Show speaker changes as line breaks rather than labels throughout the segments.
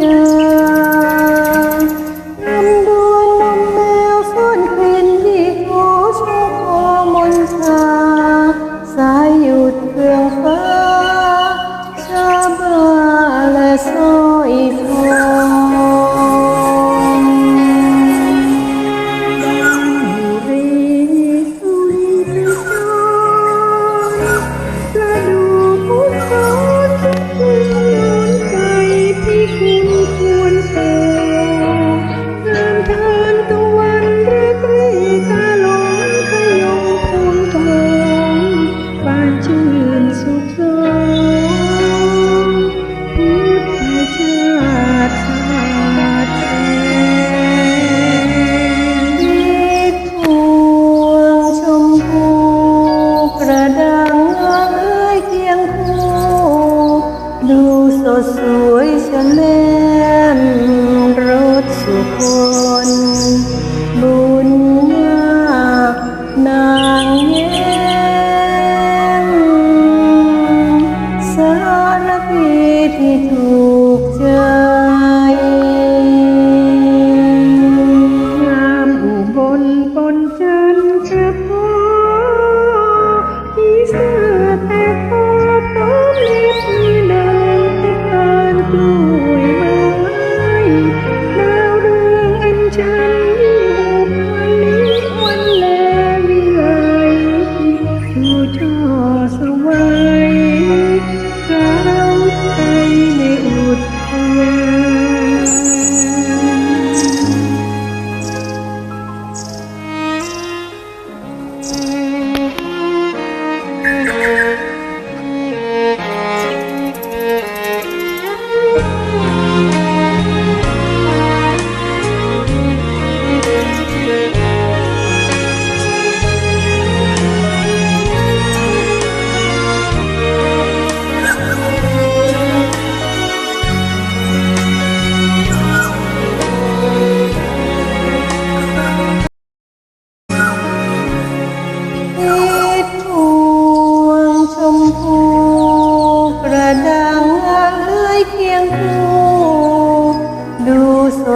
you.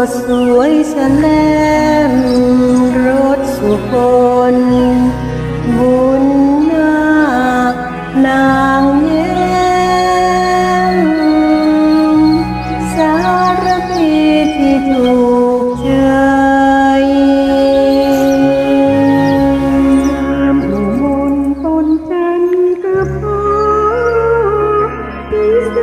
สวยแสลมรถสุคนบุญนาคนางเย้มสารพีที่ถูกใจ
หนุ่มนตนจัน
กระพาที่เส